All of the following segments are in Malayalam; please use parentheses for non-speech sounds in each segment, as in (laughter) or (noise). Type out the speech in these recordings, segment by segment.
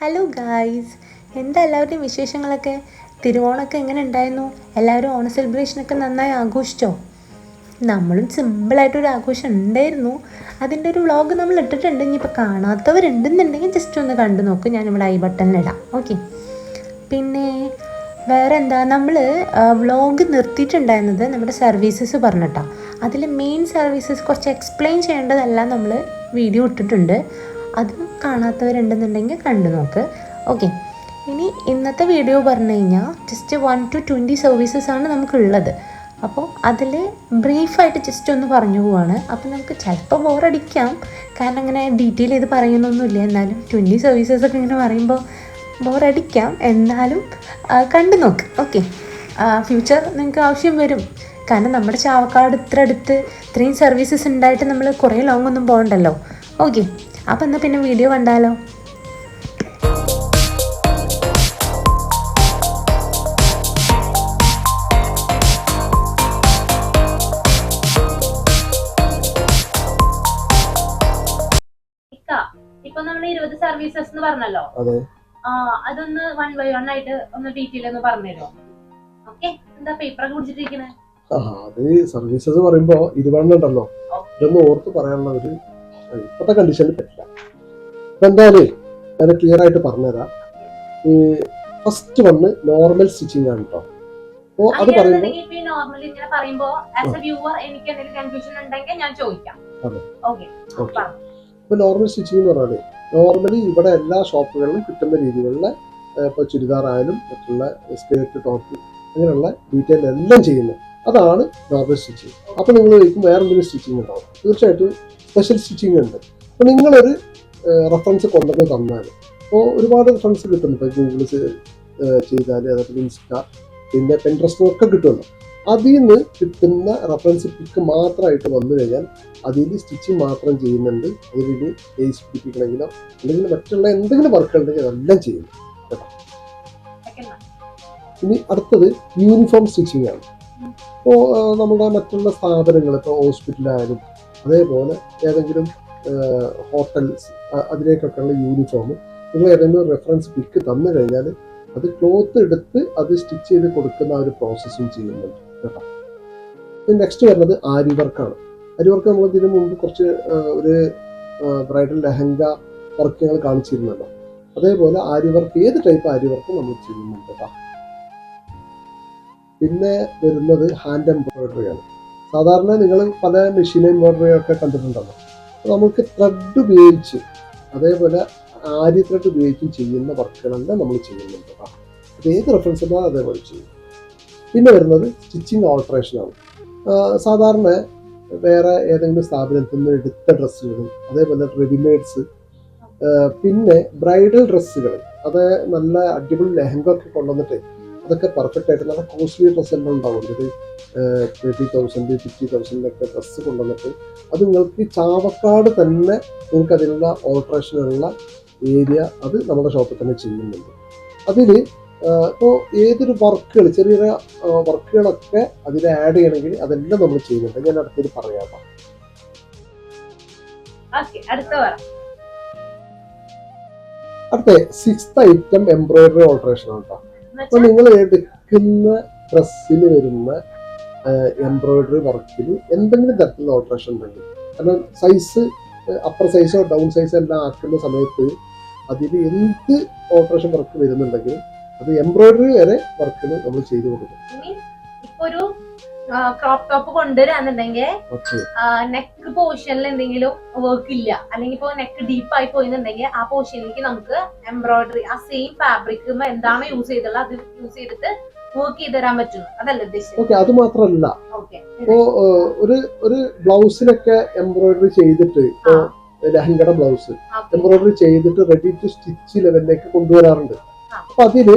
ഹലോ ഗായ്സ് എന്താ എല്ലാവരുടെയും വിശേഷങ്ങളൊക്കെ? തിരുവോണമൊക്കെ എങ്ങനെ ഉണ്ടായിരുന്നു? എല്ലാവരും ഓണ സെലിബ്രേഷനൊക്കെ നന്നായി ആഘോഷിച്ചോ? നമ്മളും സിമ്പിളായിട്ടൊരു ആഘോഷം ഉണ്ടായിരുന്നു. അതിന്റെ ഒരു വ്ളോഗ് നമ്മൾ ഇട്ടിട്ടുണ്ട്. ഇനിയിപ്പോൾ കാണാത്തവരുണ്ടെന്നുണ്ടെങ്കിൽ ജസ്റ്റ് ഒന്ന് കണ്ടു നോക്ക്. ഞാനിവിടെ ഐ ബട്ടണിലിടാം ഓക്കെ പിന്നെ വേറെ എന്താ നമ്മൾ വ്ളോഗ് നിർത്തിയിട്ടുണ്ടായിരുന്നത് നമ്മുടെ സർവീസസ് പറഞ്ഞിട്ടാണ് അതിൽ മെയിൻ സർവീസസ് കുറച്ച് എക്സ്പ്ലെയിൻ ചെയ്യേണ്ടതെല്ലാം നമ്മൾ വീഡിയോ ഇട്ടിട്ടുണ്ട്. അത് കാണാത്തവരുണ്ടെന്നുണ്ടെങ്കിൽ കണ്ടു നോക്ക്. ഓക്കെ. ഇനി ഇന്നത്തെ വീഡിയോ പറഞ്ഞു കഴിഞ്ഞാൽ just one two twenty services ആണ് നമുക്കുള്ളത്. അപ്പോൾ അതിൽ ബ്രീഫായിട്ട് ജസ്റ്റ് ഒന്ന് പറഞ്ഞു പോവാണ്. അപ്പോൾ നമുക്ക് ചിലപ്പോൾ ബോറടിക്കാം കാരണം അങ്ങനെ ഡീറ്റെയിൽ ചെയ്ത് പറയുന്നൊന്നുമില്ല. എന്നാലും ട്വന്റി സർവീസസ് ഒക്കെ ഇങ്ങനെ പറയുമ്പോൾ ബോറടിക്കാം എന്നാലും കണ്ടു നോക്ക്. ഓക്കെ. ഫ്യൂച്ചർ നിങ്ങൾക്ക് ആവശ്യം വരും. കാരണം നമ്മുടെ ചാവക്കാട് ഇത്ര അടുത്ത് ഇത്രയും സർവീസസ് ഉണ്ടായിട്ട് നമ്മൾ കുറേ ലോങ് ഒന്നും പോകണ്ടല്ലോ. ഓക്കെ. അപ്പോൾ എന്നാൽ പിന്നെ വീഡിയോ കണ്ടാലോ? ഇപ്പൊ നമ്മൾ ഇരുപത് സർവീസസ് എന്ന് പറഞ്ഞല്ലോ. അതെ. ആ അതൊന്ന് വൺ ബൈ വൺ ആയിട്ട് ഒന്ന് ഡീറ്റെയിൽ ഒന്ന് പറഞ്ഞുതരുമോ ഓക്കെ എന്താ പേപ്പർ പിടിച്ചിട്ടിരിക്കണേ? ആ അത് സർവീസസ് പറയുമ്പോ ഇരുപതെണ്ണം ഉണ്ടല്ലോ ഇതൊന്നും ഓർത്ത് പറയാനുള്ള ഒരു ഇപ്പോഴത്തെ കണ്ടീഷനിൽ പറ്റില്ല. അപ്പം എന്തായാലും ഞാൻ ക്ലിയർ ആയിട്ട് പറഞ്ഞുതരാം. ഈ ഫസ്റ്റ് വന്ന് നോർമൽ സ്റ്റിച്ചിങ് ആണ് കേട്ടോ അപ്പോ അത് പറയുമ്പോൾ അപ്പൊ നോർമൽ സ്റ്റിച്ചിങ് എന്ന് പറഞ്ഞാൽ നോർമലി ഇവിടെ എല്ലാ ഷോപ്പുകളിലും കിട്ടുന്ന രീതികളിലെ ഇപ്പൊ ചുരിദാർ ആയാലും മറ്റുള്ള സ്കേർട്ട് ടോപ്പ് അങ്ങനെയുള്ള ഡീറ്റെയിൽ എല്ലാം ചെയ്യുന്നത്. അതാണ് നോർമൽ സ്റ്റിച്ചിങ് അപ്പോൾ നിങ്ങൾ ചോദിക്കും വേറെ എന്തെങ്കിലും സ്റ്റിച്ചിങ് ഉണ്ടാവും തീർച്ചയായിട്ടും സ്പെഷ്യൽ സ്റ്റിച്ചിങ് ഉണ്ട്. അപ്പോൾ നിങ്ങളൊരു റെഫറൻസ് കൊണ്ടൊക്കെ തന്നാൽ അപ്പോൾ ഒരുപാട് റെഫറൻസ് കിട്ടുന്നു ഇപ്പോൾ ഗൂഗിൾ ചെയ്താൽ അതേപോലെ ഇൻസ്റ്റ പിന്നെ പെൻട്രസ്റ്റും ഒക്കെ കിട്ടുമല്ലോ അതിൽ നിന്ന് കിട്ടുന്ന റെഫറൻസ് പിക്ക് മാത്രമായിട്ട് വന്നു കഴിഞ്ഞാൽ അതിൽ സ്റ്റിച്ചിങ് മാത്രം ചെയ്യുന്നുണ്ട്. അതിൽ ഏസ് പിടിപ്പിക്കണമെങ്കിലോ അല്ലെങ്കിൽ മറ്റുള്ള എന്തെങ്കിലും വർക്ക് ഉണ്ടെങ്കിൽ അതെല്ലാം ചെയ്യുന്നു കേട്ടോ? ഇനി അടുത്തത് യൂണിഫോം സ്റ്റിച്ചിങ് ആണ്. ഇപ്പോൾ നമ്മുടെ മറ്റുള്ള സ്ഥാപനങ്ങൾ ഇപ്പോൾ ഹോസ്പിറ്റലായാലും അതേപോലെ ഏതെങ്കിലും ഹോട്ടൽസ് അതിലേക്കൊക്കെയുള്ള യൂണിഫോം നിങ്ങൾ ഏതെങ്കിലും റെഫറൻസ് പിക്ക് തന്നു കഴിഞ്ഞാൽ അത് ക്ലോത്ത് എടുത്ത് അത് സ്റ്റിച്ച് ചെയ്ത് കൊടുക്കുന്ന ഒരു പ്രോസസ്സും ചെയ്യുന്നുണ്ട് കേട്ടോ. നെക്സ്റ്റ് വരുന്നത് ആരി വർക്കാണ് ആരി വർക്ക് നമ്മൾ ഇതിനു മുമ്പ് കുറച്ച് ഒരു ബ്രൈഡൽ ലഹങ്ക വർക്കുകൾ കാണിച്ചിരുന്നല്ലോ. അതേപോലെ ആരി വർക്ക് ഏത് ടൈപ്പ് ആരി വർക്ക് നമ്മൾ ചെയ്യുന്നുണ്ട് കേട്ടോ. പിന്നെ വരുന്നത് ഹാൻഡ് എംബ്രോയിഡറിയാണ് സാധാരണ നിങ്ങൾ പല മെഷീൻ എംബ്രോയിഡറി ഒക്കെ കണ്ടിട്ടുണ്ടല്ലോ നമുക്ക് ത്രെഡ് ഉപയോഗിച്ച് അതേപോലെ ആര്യ ത്രെഡ് ഉപയോഗിച്ചും ചെയ്യുന്ന വർക്കുകളല്ല നമ്മൾ ചെയ്യുന്നുണ്ട് അത് ഏത് റെഫറൻസ് ഉണ്ടോ അതേപോലെ ചെയ്യും. പിന്നെ വരുന്നത് സ്റ്റിച്ചിങ് ഓൾട്രേഷൻ ആണ്. സാധാരണ വേറെ ഏതെങ്കിലും സ്ഥാപനത്തിൽ നിന്ന് എടുത്ത ഡ്രസ്സുകൾ അതേപോലെ റെഡിമെയ്ഡ്സ് പിന്നെ ബ്രൈഡൽ ഡ്രസ്സുകൾ അത് നല്ല അടിപൊളി ലെഹങ്ക ഒക്കെ കൊണ്ടുവന്നിട്ട് അതൊക്കെ പെർഫെക്റ്റ് ആയിട്ട് നല്ല കോസ്റ്റ്ലി ഡ്രസ്സ് എല്ലാം ഉണ്ടാവും. ഒരു തേർട്ടി തൗസൻഡ് ഫിഫ്റ്റി തൗസൻഡിലൊക്കെ ഡ്രസ്സ് കൊണ്ടുവന്നിട്ട് അത് നിങ്ങൾക്ക് ചാവക്കാട് തന്നെ നിങ്ങൾക്ക് അതിനുള്ള ഓൾട്രേഷനുള്ള ഏരിയ അത് നമ്മുടെ ഷോപ്പിൽ തന്നെ ചെയ്യുന്നുണ്ട്. അതിൽ ഇപ്പോൾ ഏതൊരു വർക്കുകൾ ചെറിയ ചെറിയ വർക്കുകളൊക്കെ അതിൽ ആഡ് ചെയ്യണമെങ്കിൽ അതെല്ലാം നമ്മൾ ചെയ്യുന്നുണ്ട്. ഞാൻ അടുത്തത് പറയാം അടുത്ത സിക്സ് ഐറ്റം എംബ്രോയിഡറി ഓൾട്രേഷൻ ആണ് കേട്ടോ. അപ്പൊ നിങ്ങൾ എടുക്കുന്ന ഡ്രസ്സിൽ വരുന്ന എംബ്രോയിഡറി വർക്കിൽ എന്തെങ്കിലും തരത്തിലുള്ള ഓൾട്രേഷൻ ഉണ്ടെങ്കിൽ. കാരണം സൈസ് അപ്പർ സൈസോ ഡൗൺ സൈസോ എല്ലാം ആക്കുന്ന സമയത്ത് അതിൽ എന്ത് ഓൾട്രേഷൻ വർക്ക് വരുന്നുണ്ടെങ്കിലും അത് എംബ്രോയിഡറി വരെ വർക്കിന് നമ്മൾ ചെയ്തു കൊടുക്കും. ഒരു ക്രോപ്പ് ടോപ്പ് കൊണ്ടുവരാന്നുണ്ടെങ്കിൽ നെക്ക് പോർഷനിൽ എന്തെങ്കിലും വർക്ക് ഇല്ല. അല്ലെങ്കിൽ ഇപ്പൊ നെക്ക് ഡീപ്പ് ആയി പോയിന്നുണ്ടെങ്കിൽ ആ പോർഷനിലേക്ക് നമുക്ക് എംബ്രോയിഡറി ആ സെയിം ഫാബ്രിക് എന്താണ് യൂസ് ചെയ്തുള്ളത് അത് യൂസ് ചെയ്തിട്ട് വർക്ക് ചെയ്ത് തരാൻ പറ്റുന്നു അതല്ല ഉദ്ദേശിച്ചത്? അത് മാത്രമല്ല. ഇപ്പോ ഒരു ഒരു ബ്ലൗസിലൊക്കെ എംബ്രോയിഡറി ചെയ്തിട്ട് ഇപ്പോ ലഹങ്കയുടെ ബ്ലൗസ് എംബ്രോയിഡറി ചെയ്തിട്ട് റെഡി ടു സ്റ്റിച്ച് ലെവലിലേക്ക് കൊണ്ടുവരാറുണ്ട്. അപ്പൊ അതിൽ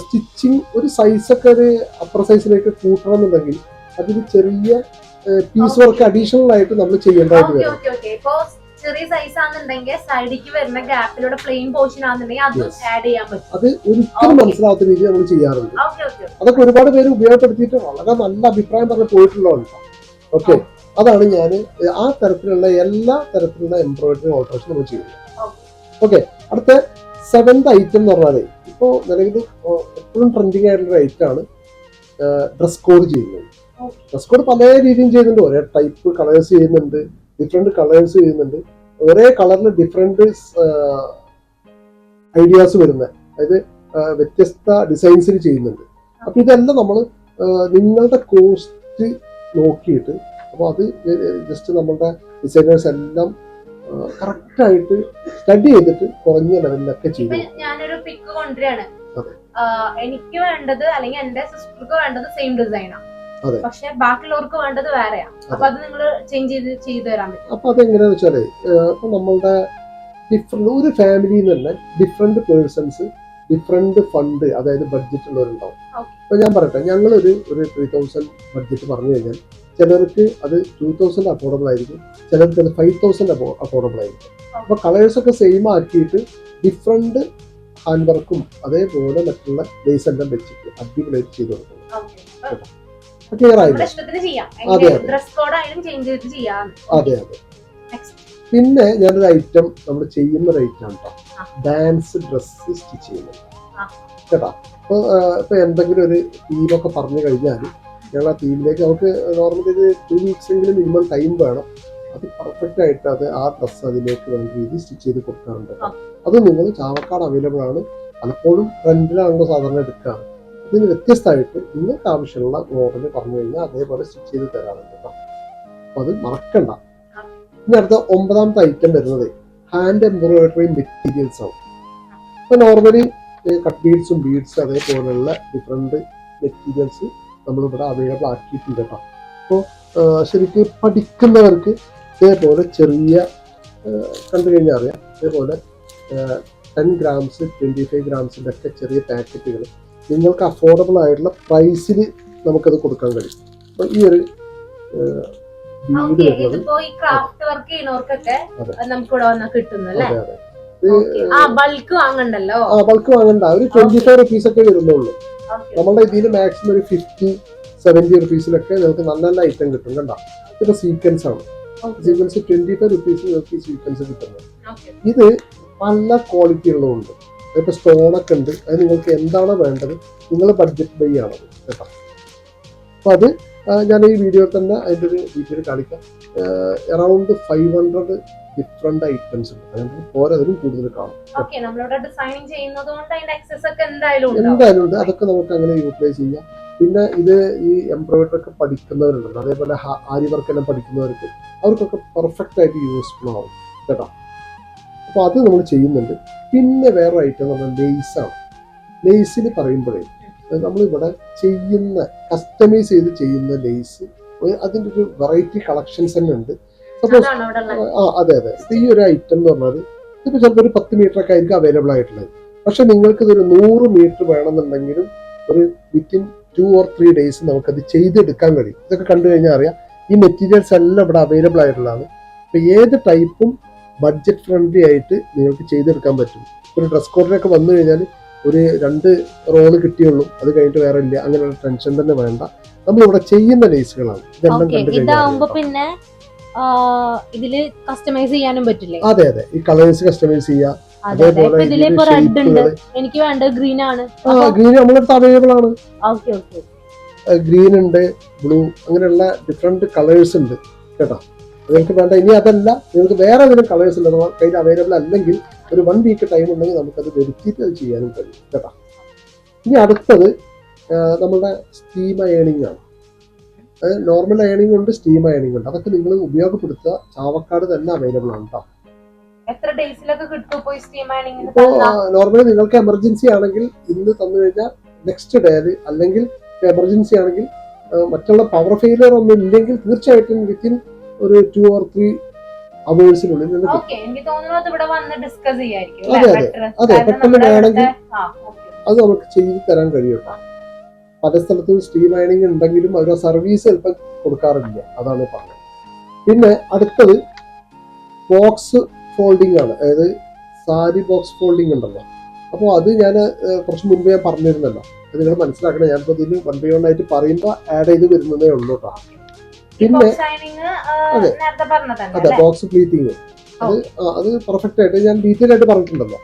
സ്റ്റിച്ചിങ് ഒരു സൈസൊക്കെ ഒരു അപ്പർ സൈസിലേക്ക് കൂട്ടണം എന്നുണ്ടെങ്കിൽ അതിന് ചെറിയ പീസ് വർക്ക് അഡീഷണൽ ആയിട്ട് നമ്മൾ ചെയ്യേണ്ടതായിട്ട് വരും. ചെറിയ സൈസ് ആണെന്നുണ്ടെങ്കിൽ സൈഡിലേക്ക് വരുന്ന ഗ്യാപ്പിലൂടെ പ്ലെയിൻ പോർഷൻ ആണെന്നുണ്ടെങ്കിൽ അതും ആഡ് ചെയ്യാൻ പറ്റും. അത് ഒരിക്കലും. മനസ്സിലാവാത്ത രീതി നമ്മൾ ചെയ്യാറുണ്ട്. അതൊക്കെ ഒരുപാട് പേര് ഉപയോഗപ്പെടുത്തിയിട്ട് വളരെ നല്ല അഭിപ്രായം പറഞ്ഞ് പോയിട്ടുള്ളതാണ് ഓക്കെ അതാണ് ഞാൻ ആ തരത്തിലുള്ള എല്ലാ തരത്തിലുള്ള എംബ്രോയിഡറി ഓൾട്രേഷൻ നമ്മൾ ചെയ്യുന്നത്. ഓക്കെ അടുത്ത സെവൻത് ഐറ്റം എന്ന് പറഞ്ഞാൽ ഇപ്പോൾ നിലവിൽ എപ്പോഴും ട്രെൻഡിങ് ആയിട്ടുള്ള ഐറ്റം ആണ് ഡ്രസ് കോഡ് ചെയ്യുന്നത്. ഡ്രസ് കോഡ് പല രീതിയും ചെയ്യുന്നുണ്ട്. ഒരേ ടൈപ്പ് കളേഴ്സ് ചെയ്യുന്നുണ്ട് ഡിഫറെന്റ് കളേഴ്സ് ചെയ്യുന്നുണ്ട്. ഒരേ കളറിൽ ഡിഫറെന്റ് ഐഡിയാസ് വരുന്ന അതായത് വ്യത്യസ്ത ഡിസൈൻസിൽ ചെയ്യുന്നുണ്ട്. അപ്പൊ ഇതെല്ലാം നമ്മൾ നിങ്ങളുടെ കോസ്റ്റ് നോക്കിയിട്ട് അപ്പോൾ അത് ജസ്റ്റ് നമ്മളുടെ ഡിസൈനേഴ്സ് എല്ലാം കറക്റ്റ് ആയിട്ട് സ്റ്റഡി ചെയ്തിട്ട് കുറഞ്ഞ ലെവലിലൊക്കെ ചെയ്തു. ഞാനൊരു പിക്ക് കൊണ്ടുവരികയാണ്. എനിക്ക് വേണ്ടത് അല്ലെങ്കിൽ എന്റെ സിസ്റ്റർക്ക് വേണ്ടത് സെയിം ഡിസൈനാണ് അതെ. പക്ഷെ ബാക്കിയുള്ളവർക്ക് വേണ്ടത് വേറെയാ. അപ്പൊ അത് നിങ്ങൾ ചേഞ്ച് ചെയ്ത് ചെയ്തു തരാൻ പറ്റും. അപ്പൊ അതെങ്ങനെയാന്ന് വെച്ചാൽ ഇപ്പൊ നമ്മളുടെ ഡിഫറെന്റ് ഒരു ഫാമിലിയിൽ തന്നെ ഡിഫറെന്റ് പേഴ്സൺസ് ഡിഫറെന്റ് ഫണ്ട് അതായത് ബഡ്ജറ്റ് ഉള്ളവരുണ്ടാവും. അപ്പൊ ഞാൻ പറയട്ടെ ഞങ്ങളൊരു ഒരു ത്രീ തൗസൻഡ് ബഡ്ജറ്റ് പറഞ്ഞു കഴിഞ്ഞാൽ ചിലർക്ക് അത് ടു തൗസൻഡ് അഫോർഡബിൾ ആയിരിക്കും. ചിലർക്ക് അത് ഫൈവ് തൗസൻഡ് അഫോർഡബിൾ ആയിരിക്കും. അപ്പോൾ കളേഴ്സൊക്കെ സെയിം ആക്കിയിട്ട് ഡിഫറെന്റ് ഹാൻഡ് വർക്കും അതേപോലെ മറ്റുള്ള ബേസ് എല്ലാം വെച്ചിട്ട് അടിപൊളിയായിട്ട് ചെയ്ത് കൊടുക്കുന്നത് ക്ലിയർ ആയില്ല? അതെ, അതെ. അതെ അതെ. പിന്നെ ഞാനൊരു ഐറ്റം നമ്മൾ ചെയ്യുന്ന ഒരു ഐറ്റം കേട്ടോ. ഡാൻസ് ഡ്രസ്സ് സ്റ്റിച്ച് ചെയ്യുന്നത്. കേട്ടോ? ഇപ്പൊ ഇപ്പൊ എന്തെങ്കിലും ഒരു തീമൊക്കെ പറഞ്ഞു കഴിഞ്ഞാൽ ഞങ്ങൾ ആ തീമിലേക്ക് നമുക്ക് നോർമലി ഒരു ടു വീക്സ് എങ്കിലും മിനിമം ടൈം വേണം. അത് പെർഫെക്റ്റ് ആയിട്ട് അത് ആ ഡ്രസ്സ് അതിലേക്ക് വേണ്ട രീതിയിൽ സ്റ്റിച്ച് ചെയ്ത് കൊടുക്കാറുണ്ട് അത് നിങ്ങൾ ചാവക്കാട് അവൈലബിൾ ആണ്. പലപ്പോഴും റെന്റിലാണല്ലോ സാധാരണ എടുക്കാറ്. ഇതിന് വ്യത്യസ്തമായിട്ട് നിങ്ങൾക്ക് ആവശ്യമുള്ള മോഡൽ പറഞ്ഞു കഴിഞ്ഞാൽ അതേപോലെ സ്റ്റിച്ച് ചെയ്ത് തരാറുണ്ട് കേട്ടോ. അപ്പൊ അത് മറക്കണ്ട. ഇനി അടുത്ത ഒമ്പതാമത്തെ ഐറ്റം വരുന്നത് ഹാൻഡ് എംബ്രോയിഡറി മെറ്റീരിയൽസ് ആണ്. ഇപ്പൊ നോർമലി കട്ട് ബീഡ്സും ബീഡ്സ് അതേപോലെയുള്ള ഡിഫറെന്റ് മെറ്റീരിയൽസ് നമ്മളിവിടെ അവൈലബിൾ ആക്കിയിട്ടുണ്ട് കേട്ടോ. അപ്പോൾ ശരിക്ക് പഠിക്കുന്നവർക്ക് ഇതേപോലെ ചെറിയ കണ്ടു കഴിഞ്ഞാൽ അറിയാം ഇതേപോലെ ടെൻ ഗ്രാംസ് ട്വന്റി ഫൈവ് ഗ്രാംസിന്റെ ഒക്കെ ചെറിയ പാക്കറ്റുകൾ നിങ്ങൾക്ക് അഫോർഡബിൾ ആയിട്ടുള്ള പ്രൈസിൽ നമുക്കത് കൊടുക്കാൻ കഴിയും. അപ്പോൾ ഈ ഒരു ഇതിപ്പോ ഈ ക്രാഫ്റ്റ് വർക്ക് ചെയ്യുന്നവർക്കൊക്കെ നമുക്ക് ഇവിടെ വന്നാൽ കിട്ടുന്നു അല്ലേ ബൾക്ക് വാങ്ങണ്ടല്ലോ? ആ ബൾക്ക് വാങ്ങണ്ട. ഒരു ട്വന്റി ഫൈവ് റുപ്പീസ് ഒക്കെ വരുന്നുള്ളൂ. നമ്മളുടെ ഇതിൽ മാക്സിമം ഒരു ഫിഫ്റ്റി സെവന്റി റുപ്പീസിലൊക്കെ നിങ്ങൾക്ക് നല്ല നല്ല ഐറ്റം കിട്ടും കണ്ട? ഇതൊക്കെ സീക്വൻസ് ആണ്. സീക്വൻസ് ട്വന്റി ഫൈവ് റുപ്പീസ് നിങ്ങൾക്ക് ഈ സീക്വൻസ് കിട്ടുന്നത്. ഇത് പല ക്വാളിറ്റി ഉള്ളതുണ്ട്. ഇപ്പൊ സ്റ്റോണൊക്കെ ഉണ്ട്. അത് നിങ്ങൾക്ക് എന്താണോ വേണ്ടത് നിങ്ങൾ ബഡ്ജറ്റ് ബൈ ആണത് കേട്ടോ. അപ്പൊ അത് ഞാൻ ഈ വീഡിയോയിൽ തന്നെ അതിന്റെ ഒരു ഡീറ്റെയിൽ കാണിക്കാം. Around five hundred different items ഉണ്ട്. ഓരോന്നിനും കൂടുതൽ കാണും. എന്തായാലും ഉണ്ട്. അതൊക്കെ നമുക്ക് അങ്ങനെ യൂട്ടിലൈസ് ചെയ്യാം. പിന്നെ ഇത് ഈ എംബ്രോയിഡറി ഒക്കെ പഠിക്കുന്നവരുണ്ട്. അതേപോലെ ആരി വർക്ക് എല്ലാം പഠിക്കുന്നവർക്ക് അവർക്കൊക്കെ പെർഫെക്റ്റ് ആയിട്ട് യൂസ്ഫുൾ ആവും കേട്ടോ. അപ്പോൾ അത് നമ്മൾ ചെയ്യുന്നുണ്ട്. പിന്നെ വേറെ ഐറ്റം നമ്മൾ ലേസാണ് ലേസിൽ പറയുമ്പോഴേ നമ്മളിവിടെ ചെയ്യുന്ന കസ്റ്റമൈസ് ചെയ്ത് ചെയ്യുന്ന ലേസ് അതിന്റെ ഒരു വെറൈറ്റി കളക്ഷൻസ് തന്നെ ഉണ്ട്. സപ്പോസ് ആ അതെ അതെ. ഈ ഒരു ഐറ്റം എന്ന് പറഞ്ഞാൽ ഇതിപ്പോൾ ചിലപ്പോൾ ഒരു പത്ത് മീറ്റർ ഒക്കെ ആയിരിക്കും അവൈലബിൾ ആയിട്ടുള്ളത്. പക്ഷെ നിങ്ങൾക്ക് ഇതൊരു നൂറ് മീറ്റർ വേണമെന്നുണ്ടെങ്കിലും ഒരു within two or three days നമുക്കത് ചെയ്തെടുക്കാൻ കഴിയും. ഇതൊക്കെ കണ്ടു കഴിഞ്ഞാൽ അറിയാം ഈ മെറ്റീരിയൽസ് എല്ലാം ഇവിടെ അവൈലബിൾ ആയിട്ടുള്ളതാണ്. അപ്പോൾ ഏത് ടൈപ്പും ബഡ്ജറ്റ് ഫ്രണ്ട്ലി ആയിട്ട് നിങ്ങൾക്ക് ചെയ്തെടുക്കാൻ പറ്റും. ഒരു ഡ്രസ് കോഡിലൊക്കെ വന്നു കഴിഞ്ഞാൽ ഒരു രണ്ട് റോൾ കിട്ടിയുള്ളൂ അത് കഴിഞ്ഞിട്ട് വേറെ ഇല്ല. അങ്ങനെയുള്ള ടെൻഷൻ തന്നെ വേണ്ട. നമ്മളിവിടെ ചെയ്യുന്ന ലേസുകളാണ്. ഇതാവുമ്പോ പിന്നെ ഇതിൽ കസ്റ്റമൈസ് ചെയ്യാനും പറ്റില്ലേ? അതെ അതെ. ഈ കളേഴ്സ് കസ്റ്റമൈസ് ചെയ്യാം അതെ അതെ. ഇതിൽ റെഡ് ഉണ്ട്. എനിക്ക് വേണ്ടത് ഗ്രീൻ ആണ്. ആ ഗ്രീൻ നമ്മളടുത്ത് അവൈലബിൾ ആണ്. ഗ്രീൻ ഉണ്ട് ബ്ലൂ അങ്ങനെയുള്ള ഡിഫറെന്റ് കളേഴ്സ് ഉണ്ട്. കേട്ടോ? നിങ്ങൾക്ക് വേണ്ട ഇനി അതല്ല നിങ്ങൾക്ക് വേറെ ഏതെങ്കിലും കളേഴ്സ് ഉണ്ട് നമ്മുടെ കയ്യിൽ അവൈലബിൾ അല്ലെങ്കിൽ ഒരു വൺ വീക്ക് ടൈം ഉണ്ടെങ്കിൽ നമുക്കത് വരുത്തിയിട്ട് അത് ചെയ്യാനും കഴിയും. കേട്ടോ? ഇനി അടുത്തത് നമ്മുടെ സ്റ്റീം അയണിങ് ആണ്. നോർമൽ അയണിങ് ഉണ്ട് സ്റ്റീം അയണിങ് ഉണ്ട്. അതൊക്കെ നിങ്ങൾ ഉപയോഗപ്പെടുത്തുക. ചാവക്കാട് തന്നെ അവൈലബിൾ ആണ് കേട്ടോ ഇപ്പോൾ നോർമലി നിങ്ങൾക്ക് എമർജൻസി ആണെങ്കിൽ ഇന്ന് തന്നു കഴിഞ്ഞാൽ നെക്സ്റ്റ് ഡേ അല്ലെങ്കിൽ എമർജൻസി ആണെങ്കിൽ മറ്റുള്ള പവർ ഫെയിലിയർ ഒന്നും ഇല്ലെങ്കിൽ തീർച്ചയായിട്ടും വിത്തിൻ ഒരു ടു ഓർ ത്രീ അവേഴ്സിനുള്ളിൽ അത് അതെ? അതെ. പെട്ടെന്ന് വേണമെങ്കിൽ. അത് നമുക്ക് ചെയ്തു തരാൻ കഴിയും പല സ്ഥലത്തും സ്റ്റീം അയണിങ് ഉണ്ടെങ്കിലും അവർ സർവീസ് ചിലപ്പോൾ കൊടുക്കാറില്ല. അതാണ് പറഞ്ഞത്. പിന്നെ അടുത്തത് ബോക്സ് ഫോൾഡിംഗ് ആണ്. അതായത് സാരി ബോക്സ് ഫോൾഡിംഗ് ഉണ്ടല്ലോ. അപ്പോൾ അത് ഞാൻ കുറച്ച് മുൻപ് ഞാൻ പറഞ്ഞിരുന്നല്ലോ. അത് നിങ്ങൾ മനസ്സിലാക്കണം. ഞാനിപ്പോൾ ഇതിന് വൺ ബൈ വൺ ആയിട്ട് പറയുമ്പോൾ ആഡ് ചെയ്ത് വരുന്നതേ ഉള്ളൂ കേട്ടോ പിന്നെ അതെ. അതെ? ബോക്സ് പ്ലീറ്റിങ് അത് അത് പെർഫെക്റ്റ് ആയിട്ട് ഞാൻ ഡീറ്റെയിൽ ആയിട്ട് പറഞ്ഞിട്ടുണ്ടല്ലോ.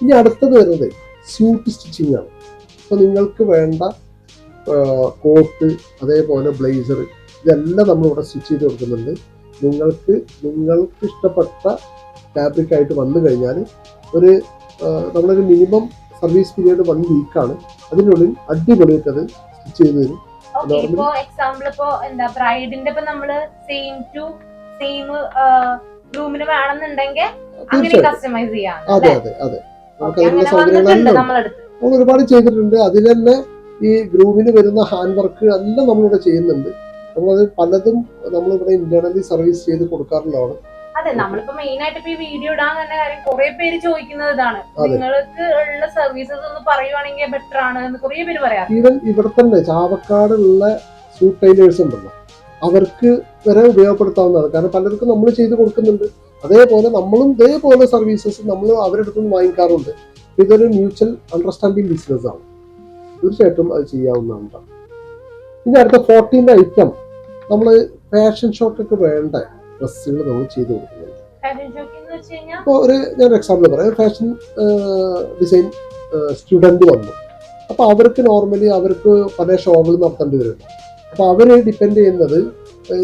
ഇനി അടുത്തത് വരുന്നത് സ്യൂട്ട് സ്റ്റിച്ചിങ് ആണ്. അപ്പോൾ നിങ്ങൾക്ക് വേണ്ട കോട്ട് അതേപോലെ ബ്ലേസർ ഇതെല്ലാം നമ്മളിവിടെ സ്റ്റിച്ച് ചെയ്ത് കൊടുക്കുന്നുണ്ട്. നിങ്ങൾക്ക് നിങ്ങൾക്ക് ഇഷ്ടപ്പെട്ട ഫാബ്രിക് ആയിട്ട് വന്നു കഴിഞ്ഞാൽ ഒരു നമ്മളൊരു മിനിമം സർവീസ് പീരീഡ് വൺ വീക്കാണ് അതിനുള്ളിൽ അടിപൊളിയായിട്ട് അത് സ്റ്റിച്ച് ചെയ്ത് തരും. ഇപ്പോ എക്സാമ്പിൾ ഇപ്പൊ എന്താ ബ്രൈഡിന്റെ ഇപ്പൊ നമ്മൾ സെയിം ടു സെയിം റൂമിന് വേണമെന്നുണ്ടെങ്കിൽ അങ്ങനെ കസ്റ്റമൈസ് ചെയ്യാം അതെ അതെ അതെ. നമുക്ക് അതിനുള്ള സൗകര്യങ്ങളെല്ലാം നമ്മൾ ഒരുപാട് ചെയ്തിട്ടുണ്ട്. അതിൽ തന്നെ ഈ ഗ്രൂമിന് വരുന്ന ഹാൻഡ് വർക്ക് എല്ലാം നമ്മളിവിടെ ചെയ്യുന്നുണ്ട്. നമ്മളത് പലതും നമ്മളിവിടെ ഇന്റേണലി സർവീസ് ചെയ്ത് കൊടുക്കാറുള്ളതാണ്. അതെ നമ്മളിപ്പോ മെയിൻ ആയിട്ട് ഇപ്പൊ ഈ വീഡിയോ ഇടാൻ തന്നെ കാര്യം കുറെ പേര് ചോദിക്കുന്നത് ഇതാണ്. നിങ്ങൾക്ക് ഉള്ള സർവീസസ് ഒന്ന് പറയുവാണെങ്കിൽ ബെറ്റർ ആണ് എന്ന് കുറെ പേര് പറയാം ഈവൻ ഇവിടെ തന്നെ ചാവക്കാടുള്ള സൂട്ട് ടൈലേഴ്സ് ഉണ്ടല്ലോ. അവർക്ക് വരെ ഉപയോഗപ്പെടുത്താവുന്നതാണ്. കാരണം പലർക്കും നമ്മൾ ചെയ്ത് കൊടുക്കുന്നുണ്ട്. അതേപോലെ നമ്മളും ഇതേപോലെ സർവീസസ് നമ്മൾ അവരുടെ അടുത്തുനിന്ന് വാങ്ങിക്കാറുണ്ട്. ഇതൊരു മ്യൂച്വൽ അണ്ടർസ്റ്റാൻഡിങ് ബിസിനസ് ആണ്. തീർച്ചയായിട്ടും അത് ചെയ്യാവുന്നതാണ് ഇനി അടുത്ത ഫോർട്ടീൻ ഐറ്റം നമ്മൾ ഫാഷൻ ഷോക്കൊക്കെ വേണ്ട ഡ്രസ്സുകൾ നമ്മൾ ചെയ്തു കൊടുക്കുന്നുണ്ട്. ഇപ്പോൾ ഒരു ഞാൻ എക്സാമ്പിൾ പറയാം. ഫാഷൻ ഡിസൈൻ സ്റ്റുഡന്റ് വന്നു. അപ്പോൾ അവർക്ക് നോർമലി അവർക്ക് പല ഷോകൾ നടത്തേണ്ടി വരും. അപ്പോൾ അവർ ഡിപ്പെൻഡ് ചെയ്യുന്നത്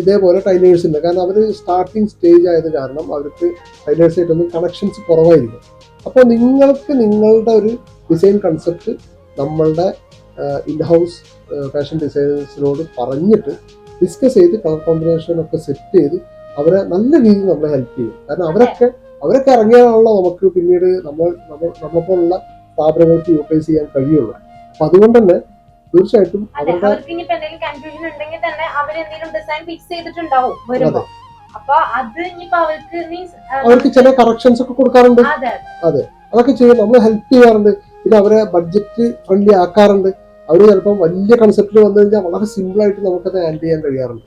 ഇതേപോലെ ടൈലേഴ്സിന്റെ കാരണം അവർ സ്റ്റാർട്ടിങ് സ്റ്റേജ് ആയത് കാരണം അവർക്ക് ടൈലേഴ്സായിട്ടൊന്നും കണക്ഷൻസ് കുറവായിരിക്കും. അപ്പോൾ നിങ്ങൾക്ക് നിങ്ങളുടെ ഒരു ഡിസൈൻ കൺസെപ്റ്റ് നമ്മളുടെ ഇൻ ഹൗസ് ഫാഷൻ ഡിസൈനേഴ്സിനോട് പറഞ്ഞിട്ട് ഡിസ്കസ് ചെയ്ത് കളർ കോമ്പിനേഷൻ ഒക്കെ സെറ്റ് ചെയ്ത് അവരെ നല്ല രീതിയിൽ നമ്മളെ ഹെൽപ്പ് ചെയ്യും. കാരണം അവരൊക്കെ അവരൊക്കെ ഇറങ്ങിയാണല്ലോ നമുക്ക് പിന്നീട് നമ്മൾ നമ്മൾ നമ്മളെപ്പോലുള്ള സ്ഥാപനങ്ങൾക്ക് യൂട്ടിലൈസ് ചെയ്യാൻ കഴിയുള്ളൂ. അപ്പൊ അതുകൊണ്ട് തന്നെ തീർച്ചയായിട്ടും അവരുടെ കൺഫ്യൂഷൻ ഉണ്ടെങ്കിൽ തന്നെ ഡിസൈൻ ഫിക്സ് ചെയ്തിട്ടുണ്ടാവും വരുമ്പോ. അവർക്ക് ചില കറക്ഷൻസ് ഒക്കെ കൊടുക്കാറുണ്ട്. അതെ അതൊക്കെ ചെയ്യും നമ്മൾ ഹെൽപ്പ് ചെയ്യാറുണ്ട്. പിന്നെ അവരെ ബഡ്ജറ്റ് ഫ്രണ്ട്ലി ആക്കാറുണ്ട്. അവർ ചിലപ്പോൾ വലിയ കൺസെപ്റ്റിൽ വന്നു കഴിഞ്ഞാൽ വളരെ സിമ്പിളായിട്ട് നമുക്കത് ഹാൻഡിൽ ചെയ്യാൻ കഴിയാറുണ്ട്.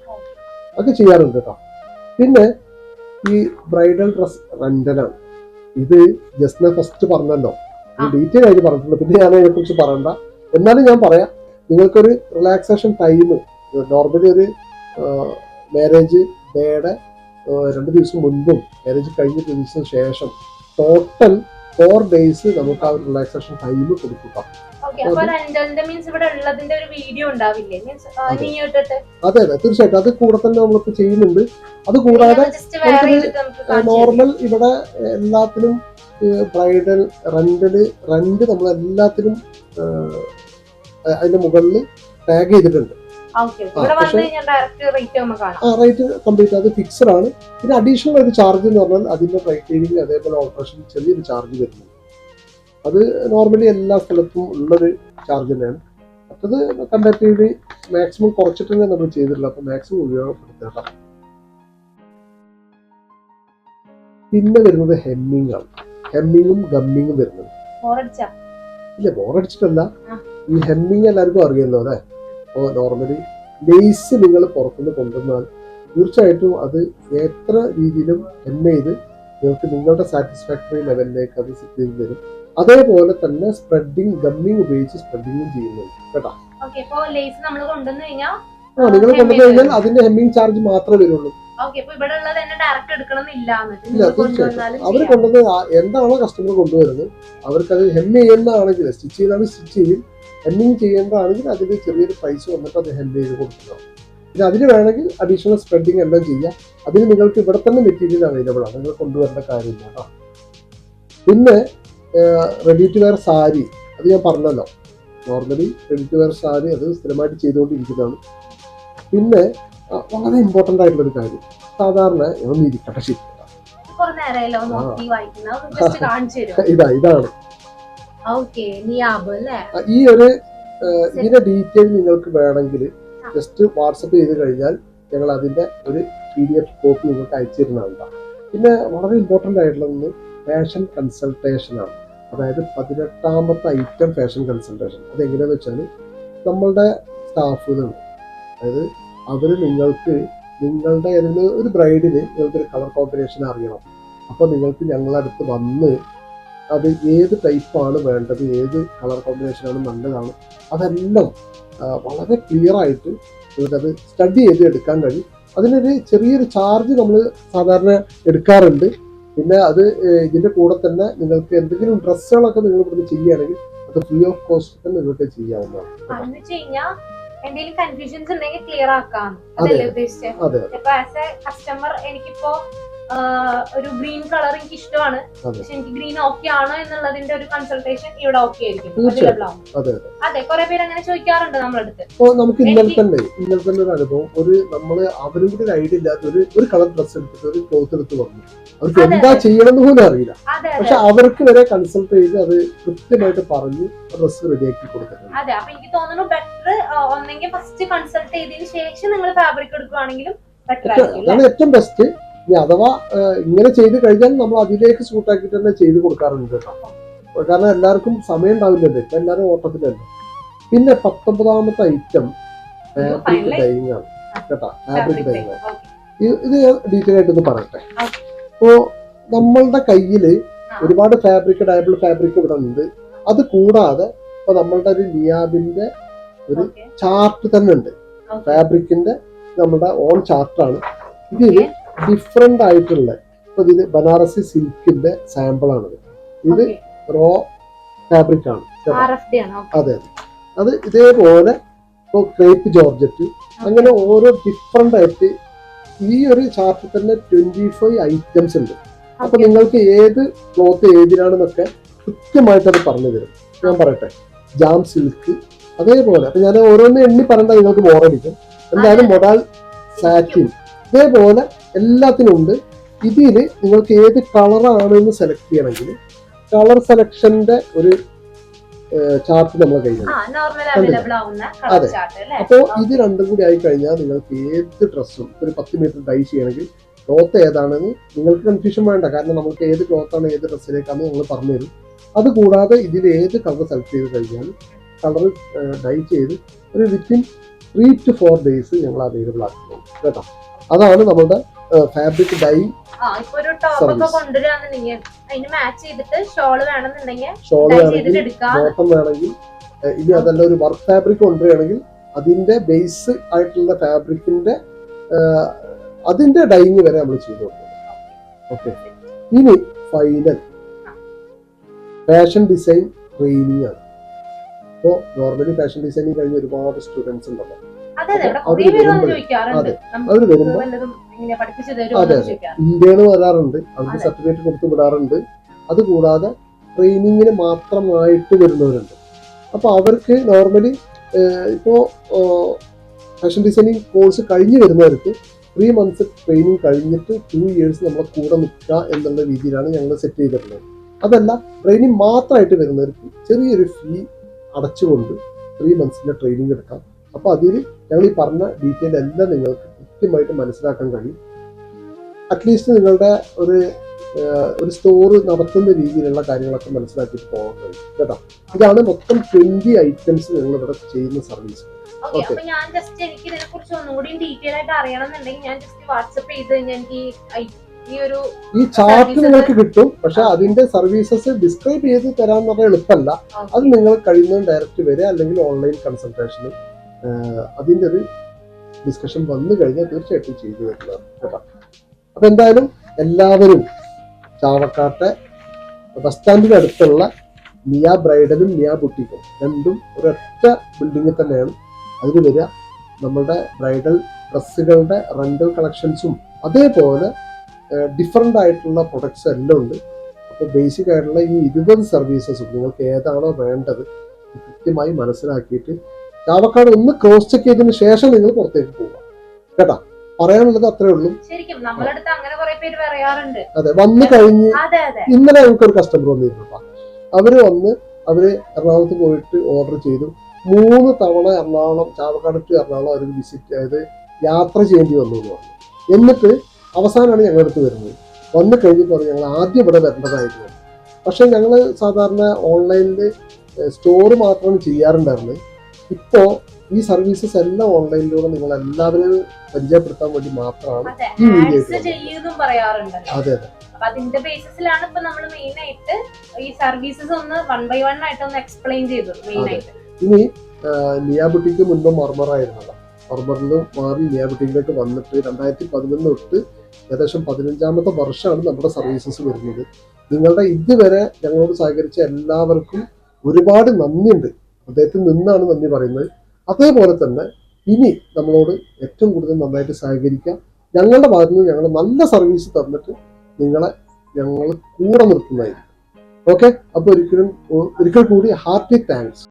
അതൊക്കെ ചെയ്യാറുണ്ട് കേട്ടോ പിന്നെ ഈ ബ്രൈഡൽ ഡ്രസ് റെന്റനാണ് ഇത് ജസ്റ്റിനെ ഫസ്റ്റ് പറഞ്ഞല്ലോ. ഡീറ്റെയിൽ ആയിട്ട് പറഞ്ഞിട്ടുണ്ട്. പിന്നെ ഞാൻ അതിനെക്കുറിച്ച് പറയണ്ട. എന്നാലും ഞാൻ പറയാം. നിങ്ങൾക്കൊരു റിലാക്സേഷൻ ടൈം നോർമലി ഒരു മാരേജ് ഡേയുടെ രണ്ട് ദിവസം മുൻപും മാരേജ് കഴിഞ്ഞ ദിവസത്തിന് ശേഷം ടോട്ടൽ ഫോർ ഡേയ്സ് നമുക്ക് ആ ഒരു റിലാക്സേഷൻ ടൈം കൊടുക്കുക അതെ അതെ. തീർച്ചയായിട്ടും. അത് കൂടെ തന്നെ നമ്മളിപ്പോ ചെയ്യുന്നുണ്ട്. അത് കൂടാതെ. നോർമൽ ഇവിടെ എല്ലാത്തിനും ബ്രൈഡൽ റെന്റഡ് റെന്റ് നമ്മൾ എല്ലാത്തിനും അതിന്റെ മുകളിൽ ടാഗ് ചെയ്തിട്ടുണ്ട്. റേറ്റ് കംപ്ലീറ്റ് അത് ഫിക്സഡ് ആണ്. പിന്നെ അഡീഷണൽ ഒരു ചാർജ് എന്ന് പറഞ്ഞാൽ അതിന്റെ റൈറ്റിംഗ് അതേപോലെ ഓപ്പറേഷൻ ചെറിയൊരു ചാർജ് വരുന്നുണ്ട്. അത് നോർമലി എല്ലാ സ്ഥലത്തും ഉള്ളൊരു ചാർജ് തന്നെയാണ്. മറ്റത് കമ്പാരിറ്റീവ്ലി മാക്സിമം കുറച്ചിട്ട് തന്നെ നമ്മൾ ചെയ്തിട്ടുള്ളത് അപ്പോൾ മാക്സിമം ഉപയോഗപ്പെടുത്തേണ്ട. പിന്നെ വരുന്നത് ഹെമ്മിങ് ആണ്. ഹെമ്മിങ്ങും ഗമ്മിങ്ങും വരുന്നത് ഇല്ല ബോറടിച്ചിട്ടല്ല. ഈ ഹെമ്മിങ് എല്ലാവർക്കും അറിയാമല്ലോ അല്ലെ? അപ്പോൾ നോർമലി ലേസ് നിങ്ങൾ പുറത്തുനിന്ന് കൊണ്ടുവന്നാൽ തീർച്ചയായിട്ടും അത് എത്ര രീതിയിലും എം ചെയ്ത് നിങ്ങൾക്ക് നിങ്ങളുടെ സാറ്റിസ്ഫാക്ടറി ലെവലിലേക്ക് അത് ചെയ്തു തരും. അതേപോലെ തന്നെ സ്പ്രെഡിങ് ഗമ്മിങ് ഉപയോഗിച്ച് സ്പ്രെഡിങ്ങും ചെയ്യുന്നുണ്ട്. കേട്ടോ? ആ നിങ്ങൾ കൊണ്ടുവന്നു കഴിഞ്ഞാൽ അതിന്റെ ഹെമ്മിങ് ചാർജ് മാത്രമേ വരുള്ളൂ. ഇല്ല തീർച്ചയായിട്ടും. അവർ. കൊണ്ടുവന്ന് എന്താണോ കസ്റ്റമർ കൊണ്ടുവരുന്നത് അവർക്ക് അത് ഹെമ്മ് ചെയ്യുന്നതാണെങ്കിൽ സ്റ്റിച്ച് ചെയ്താണ് സ്റ്റിച്ച് ചെയ്യും. ഹെമ്മിങ് ചെയ്യേണ്ടതാണെങ്കിൽ അതിന് ചെറിയൊരു പൈസ വന്നിട്ട് അത് ഹെൽപ്പ് ചെയ്ത് കൊടുക്കണം പിന്നെ അതിന് വേണമെങ്കിൽ അഡീഷണൽ സ്പ്രെഡിങ് എല്ലാം ചെയ്യാം അതിന് നിങ്ങൾക്ക് ഇവിടെ തന്നെ മെറ്റീരിയൽ അവൈലബിൾ ആണ്. നിങ്ങൾ കൊണ്ടുവരേണ്ട കാര്യമില്ല കേട്ടോ. പിന്നെ റെഡി ടു വെയർ സാരി അത് ഞാൻ പറഞ്ഞല്ലോ. Normally ready to wear sari അത് സ്ഥിരമായിട്ട് ചെയ്തുകൊണ്ടിരിക്കുന്നതാണ്. പിന്നെ വളരെ ഇമ്പോർട്ടന്റ് ആയിട്ടുള്ള ഒരു കാര്യം. സാധാരണ ഒന്ന് ഇരിക്കട്ടെ ശരി (laughs) ഇതാ ഇതാണ്. ഈ ഒരു ഇതിന്റെ ഡീറ്റെയിൽ നിങ്ങൾക്ക് വേണമെങ്കിൽ ജസ്റ്റ് വാട്സപ്പ് ചെയ്ത് കഴിഞ്ഞാൽ ഞങ്ങൾ അതിന്റെ ഒരു പി ഡി എഫ് കോപ്പി നിങ്ങൾക്ക് അയച്ചു തരുന്നതാണ് പിന്നെ വളരെ ഇമ്പോർട്ടന്റ് ആയിട്ടുള്ളത് ഫാഷൻ കൺസൾട്ടേഷൻ ആണ്. അതായത് പതിനെട്ടാമത്തെ ഐറ്റം ഫാഷൻ കൺസൾട്ടേഷൻ അത് എങ്ങനെയാന്ന് വെച്ചാൽ നമ്മളുടെ സ്റ്റാഫുകളുണ്ട് അതായത് അവർ നിങ്ങൾക്ക് നിങ്ങളുടെ ഏതെങ്കിലും ഒരു ബ്രൈഡിന് നിങ്ങൾക്കൊരു കളർ കോമ്പിനേഷൻ അറിയണം. അപ്പോൾ നിങ്ങൾക്ക് ഞങ്ങളടുത്ത് വന്ന് അത് ഏത് ടൈപ്പാണ് വേണ്ടത് ഏത് കളർ കോമ്പിനേഷനാണ് നല്ലതാണ് അതെല്ലാം വളരെ ക്ലിയർ ആയിട്ട് നിങ്ങൾക്കത് സ്റ്റഡി ചെയ്ത് എടുക്കാൻ കഴിയും. അതിനൊരു ചെറിയൊരു ചാർജ് നമ്മൾ സാധാരണ എടുക്കാറുണ്ട്. പിന്നെ അത് ഇതിന്റെ ഇതിന്റെ കൂടെ തന്നെ നിങ്ങൾക്ക് എന്തെങ്കിലും ഡ്രസ്സുകളൊക്കെ നിങ്ങൾ ഇവിടുന്ന് ചെയ്യുകയാണെങ്കിൽ അത് ഫ്രീ ഓഫ് കോസ്റ്റ് തന്നെ നിങ്ങൾക്ക് ചെയ്യാവുന്നതാണ്. എന്തെങ്കിലും കൺഫ്യൂഷൻസ് ഉണ്ടെങ്കിൽ ക്ലിയർ ആക്കാം. അതല്ലേ ഉദ്ദേശിച്ചത് അതെ ഇപ്പൊ ആസ് എ കസ്റ്റമർ എനിക്കിപ്പോ ഒരു ഗ്രീൻ കളർ എനിക്ക് ഇഷ്ടമാണ്. പക്ഷെ എനിക്ക് ഗ്രീൻ ഓക്കെ ആണോ എന്നുള്ളതിന്റെ ഒരു കൺസൾട്ടേഷൻ ഇവിടെ ഓക്കെ ആയിരിക്കും. അതെ അതെ. കുറെ പേര് അങ്ങനെ ചോദിക്കാറുണ്ട് നമ്മളടുത്ത്. അപ്പോൾ നമുക്ക് ഇന്നലെ തന്നെ ഇന്നലെ തന്നെ ഒരു അനുഭവം. ഒരു നമ്മൾ അവരും കൂടി ഒരു ഐഡിയ ഇല്ലാത്ത ഒരു ഒരു കളർ ഡ്രസ്സ് എടുത്തിട്ട് ഒരു ക്ലോത്ത് എടുത്ത് വന്നു. അവർക്ക് എന്താ ചെയ്യണമെന്ന് പോലും അറിയില്ല. പക്ഷെ അവർക്ക് വരെ കൺസൾട്ട് ചെയ്ത് അത് കൃത്യമായിട്ട് പറഞ്ഞ് ഡ്രസ്സ് റെഡിയാക്കി കൊടുക്കുന്നത്. അതെ അപ്പൊ എനിക്ക് തോന്നുന്നു ബെറ്റർ ഒന്നെങ്കിൽ ഫസ്റ്റ് കൺസൾട്ട് ചെയ്തതിന് ശേഷം നിങ്ങൾ ഫാബ്രിക് എടുക്കുവാണെങ്കിലും ബെറ്റർ ഏറ്റവും ബെസ്റ്റ് ഇനി അഥവാ ഇങ്ങനെ ചെയ്ത് കഴിഞ്ഞാൽ നമ്മൾ അതിലേക്ക് സൂട്ടാക്കിയിട്ട് തന്നെ ചെയ്ത് കൊടുക്കാറുണ്ട് കേട്ടോ. കാരണം എല്ലാവർക്കും സമയം ഉണ്ടാവില്ലല്ലോ ഇപ്പൊ എല്ലാവരും ഓട്ടത്തിലല്ലേ. പിന്നെ പത്തൊമ്പതാമത്തെ ഐറ്റം ഫാബ്രിക് ഡൈയിങ് ആണ് കേട്ടോ ഫാബ്രിക് ഡൈയിങ്. ഇത് ഞാൻ ഡീറ്റെയിൽ ആയിട്ടൊന്ന് പറയട്ടെ. അപ്പോൾ അപ്പോ നമ്മളുടെ കയ്യിൽ. ഒരുപാട് ഫാബ്രിക് ഡയബിൾ ഫാബ്രിക് ഇവിടെ ഉണ്ട്. അത് കൂടാതെ ഇപ്പൊ നമ്മളുടെ ഒരു നിയാബിന്റെ ഒരു. ചാർട്ട് തന്നെ ഉണ്ട്. ഫാബ്രിക്കിന്റെ നമ്മുടെ ഓൺ ചാർട്ടാണ് ഇതിൽ ഡിഫറെന്റ് ആയിട്ടുള്ള ഇപ്പൊ ഇതിന് ബനാറസി സിൽക്കിന്റെ സാമ്പിൾ ആണ് ഇത്. റോ ഫാബ്രിക് ആണ്. അതെ. അതെ. അത് ഇതേപോലെ ഇപ്പൊ ക്രേപ്പ് ജോർജറ്റ് അങ്ങനെ ഓരോ ഡിഫറെന്റ് ആയിട്ട് ഈ ഒരു ചാർട്ടിൽ തന്നെ ട്വന്റി ഫൈവ് ഐറ്റംസ് ഉണ്ട്. അപ്പൊ നിങ്ങൾക്ക് ഏത് ക്ലോത്ത് ഏതിനാണെന്നൊക്കെ കൃത്യമായിട്ട് അത് പറഞ്ഞു തരും. ഞാൻ പറയട്ടെ. ജാം സിൽക്ക് അതേപോലെ. അപ്പൊ ഞാൻ ഓരോന്ന് എണ്ണി പറഞ്ഞാൽ നിങ്ങൾക്ക് ബോറടിക്കും എന്തായാലും മൊഡാൽ സാറ്റിൻ ഇതേപോലെ എല്ലാത്തിനും ഉണ്ട്. ഇതിൽ നിങ്ങൾക്ക് ഏത് കളറാണ് എന്ന് സെലക്ട് ചെയ്യണമെങ്കിൽ കളർ സെലക്ഷന്റെ ഒരു ചാർട്ട് നമ്മൾ കയ്യിലുണ്ട് അതെ. അപ്പോൾ ഇത് രണ്ടും കൂടി ആയി കഴിഞ്ഞാൽ നിങ്ങൾക്ക് ഏത് ഡ്രസ്സും ഒരു പത്ത് മീറ്റർ ഡൈ ചെയ്യണമെങ്കിൽ ക്ലോത്ത് ഏതാണെന്ന് നിങ്ങൾക്ക് കൺഫ്യൂഷൻ വേണ്ട. കാരണം നമുക്ക് ഏത് ക്ലോത്താണ് ഏത് ഡ്രസ്സിലേക്കാണെന്ന് നിങ്ങൾ പറഞ്ഞു തരും അതുകൂടാതെ ഇതിൽ ഏത് കളർ സെലക്ട് ചെയ്ത് കഴിഞ്ഞാൽ കളർ ഡൈ ചെയ്ത് ഒരു within three two four days ഞങ്ങൾ അവൈലബിൾ ആക്കുന്നു കേട്ടോ? അതാണ് നമ്മുടെ ഫാബ്രിക് ഡൈ ഷോൾ വേണമെങ്കിൽ ബോട്ടം വേണമെങ്കിൽ ഇനി അതല്ല ഒരു വർക്ക് ഫാബ്രിക് കൊണ്ടുവരികയാണെങ്കിൽ അതിന്റെ ബേസ് ആയിട്ടുള്ള ഫാബ്രിക്കിന്റെ അതിന്റെ ഡൈങ് വരെ നമ്മൾ ചെയ്തു കൊടുക്കും ഓക്കെ ഇനി ഫൈനൽ ഫാഷൻ ഡിസൈൻ ട്രെയിനിങ് ആണ്. ഇപ്പോൾ നോർമലി ഫാഷൻ ഡിസൈനിങ് കഴിഞ്ഞ ഒരുപാട് സ്റ്റുഡൻസ് ഉണ്ടല്ലോ. അവർ വരുമ്പോൾ അതെ, അതെ. ഇന്ത്യയിൽ വരാറുണ്ട്. അവർക്ക് സർട്ടിഫിക്കറ്റ് കൊടുത്ത് വിടാറുണ്ട്. അതുകൂടാതെ ട്രെയിനിങ്ങിന് മാത്രമായിട്ട് വരുന്നവരുണ്ട്. അപ്പോൾ അവർക്ക് നോർമലി ഇപ്പോൾ ഫാഷൻ ഡിസൈനിങ് കോഴ്സ് കഴിഞ്ഞ് വരുന്നവർക്ക് ത്രീ മന്ത്സ് ട്രെയിനിങ് കഴിഞ്ഞിട്ട് ടു ഇയേഴ്സ് നമ്മളെ കൂടെ നിൽക്കുക എന്നുള്ള രീതിയിലാണ് ഞങ്ങൾ സെറ്റ് ചെയ്തിട്ടുള്ളത്. അതല്ല ട്രെയിനിങ് മാത്രമായിട്ട് വരുന്നവർക്ക് ചെറിയൊരു ഫീ അടച്ചുകൊണ്ട് ത്രീ മന്ത്സിന്റെ ട്രെയിനിങ് എടുക്കാം. അപ്പോൾ അതിൽ ഞങ്ങൾ ഈ പറഞ്ഞ ഡീറ്റെയിൽ എല്ലാം നിങ്ങൾക്ക് കൃത്യമായിട്ട് മനസ്സിലാക്കാൻ കഴിയും. അറ്റ്ലീസ്റ്റ് നിങ്ങളുടെ ഒരു ഒരു സ്റ്റോർ നടത്തുന്ന രീതിയിലുള്ള കാര്യങ്ങളൊക്കെ മനസ്സിലാക്കിയിട്ട് പോകാൻ കഴിയും കേട്ടോ? ഇതാണ് മൊത്തം ട്വന്റി ഐറ്റംസ് ഞങ്ങൾ ഇവിടെ ചെയ്യുന്ന സർവീസ്. അപ്പൊ ഞാൻ ജസ്റ്റ് എനിക്ക് ഇതിനെ കുറിച്ച് ഒന്നുകൂടി ഡീറ്റെയിൽ ആയിട്ട് അറിയണം ഞാൻ ജസ്റ്റ് വാട്സപ്പ് ചെയ്ത് എനിക്ക് ഈ ചാർട്ട് നിങ്ങൾക്ക് കിട്ടും പക്ഷെ അതിന്റെ സർവീസസ് ഡിസ്ക്രൈബ് ചെയ്ത് തരാൻ പറഞ്ഞാൽ എളുപ്പമല്ല. അത് നിങ്ങൾ കഴിയുന്നതും ഡയറക്റ്റ് വരിക അല്ലെങ്കിൽ ഓൺലൈൻ കൺസൾട്ടേഷന് അതിന്റെ ഒരു ഡിസ്കഷൻ വന്നു കഴിഞ്ഞാൽ തീർച്ചയായിട്ടും ചെയ്തു വരുന്നതാണ് കേട്ടോ. അപ്പൊ എന്തായാലും എല്ലാവരും ചാവക്കാട്ടെ ബസ് സ്റ്റാൻഡിന് അടുത്തുള്ള നിയ ബ്രൈഡലും നിയ ബുട്ടിക്കും രണ്ടും ഒരൊറ്റ ബിൽഡിങ്ങിൽ തന്നെയാണ്. അതിന് വരിക നമ്മളുടെ ബ്രൈഡൽ ഡ്രസ്സുകളുടെ റെന്റൽ കളക്ഷൻസും അതേപോലെ ഡിഫറെന്റ് ആയിട്ടുള്ള പ്രൊഡക്ട്സ് എല്ലാം ഉണ്ട്. അപ്പോൾ ബേസിക് ആയിട്ടുള്ള ഈ ഇരുപത് സർവീസസും നിങ്ങൾക്ക് ഏതാണോ വേണ്ടത് കൃത്യമായി മനസ്സിലാക്കിയിട്ട് ചാവക്കാട് ഒന്ന് ക്രോസ് ചെക്ക് ചെയ്തതിന് ശേഷം നിങ്ങൾ പുറത്തേക്ക് പോവുക. കേട്ടാ? പറയാനുള്ളത് അത്രേ ഉള്ളൂ. അതെ വന്നു കഴിഞ്ഞ് ഇന്നലെ ഞങ്ങൾക്കൊരു കസ്റ്റമർ വന്നിരുന്നു അവർ വന്ന് അവർ എറണാകുളത്ത് പോയിട്ട് ഓർഡർ ചെയ്തു. മൂന്ന് തവണ എറണാകുളം ചാവക്കാട് ടു എറണാകുളം അവർ വിസിറ്റ് അതായത് യാത്ര ചെയ്യേണ്ടി വന്നു എന്ന് പറഞ്ഞു. എന്നിട്ട് അവസാനമാണ് ഞങ്ങളുടെ അടുത്ത് വരുന്നത്. വന്നു കഴിഞ്ഞപ്പോൾ പറഞ്ഞു, ഞങ്ങൾ ആദ്യം ഇവിടെ വരേണ്ടതായിരുന്നു. പക്ഷെ ഞങ്ങൾ സാധാരണ ഓൺലൈനിൽ സ്റ്റോർ മാത്രമാണ് ചെയ്യാറുണ്ടായിരുന്നത്. ഇപ്പോൾ ഈ സർവീസസ് എല്ലാം ഓൺലൈനിലൂടെ നിങ്ങൾ എല്ലാവരും പരിചയപ്പെടുത്താൻ വേണ്ടി മാത്രമാണ് ഈ വീഡിയോ അതെ അതെ. അപ്പൊ അതിന്റെ ബേസിസിലാണ് ഇപ്പൊ നമ്മൾ മെയിൻ ആയിട്ട് ഈ സർവീസസ് ഒന്ന് വൺ ബൈ വൺ ആയിട്ട് ഒന്ന് എക്സ്പ്ലെയിൻ ചെയ്തത് മെയിൻ. ആയിട്ട്. ഇനി നിയ ബുട്ടിക്ക് മുൻപ് മർമറായിരുന്നല്ലോ മർമറിൽ മാറി നിയാ ബുട്ടിക്കിലേക്ക് വന്നിട്ട് രണ്ടായിരത്തി പതിനൊന്ന് തൊട്ട് ഏകദേശം പതിനഞ്ചാമത്തെ വർഷമാണ് നമ്മുടെ സർവീസസ് വരുന്നത്. നിങ്ങളുടെ ഇതുവരെ ഞങ്ങളോട് സഹകരിച്ച എല്ലാവർക്കും ഒരുപാട് നന്ദിയുണ്ട്. അദ്ദേഹത്തിൽ നിന്നാണ് നന്ദി പറയുന്നത്. അതേപോലെ തന്നെ ഇനി നമ്മളോട് ഏറ്റവും കൂടുതൽ നന്നായിട്ട് സഹകരിക്കാം. ഞങ്ങളുടെ ഭാഗത്ത് നിന്ന് ഞങ്ങൾ നല്ല സർവീസ് തന്നിട്ട് നിങ്ങളെ ഞങ്ങൾ കൂടെ നിർത്തുന്നതായിരിക്കും. ഓക്കെ അപ്പോൾ ഒരിക്കലും ഒരിക്കൽ കൂടി ഹാർട്ടി താങ്ക്സ്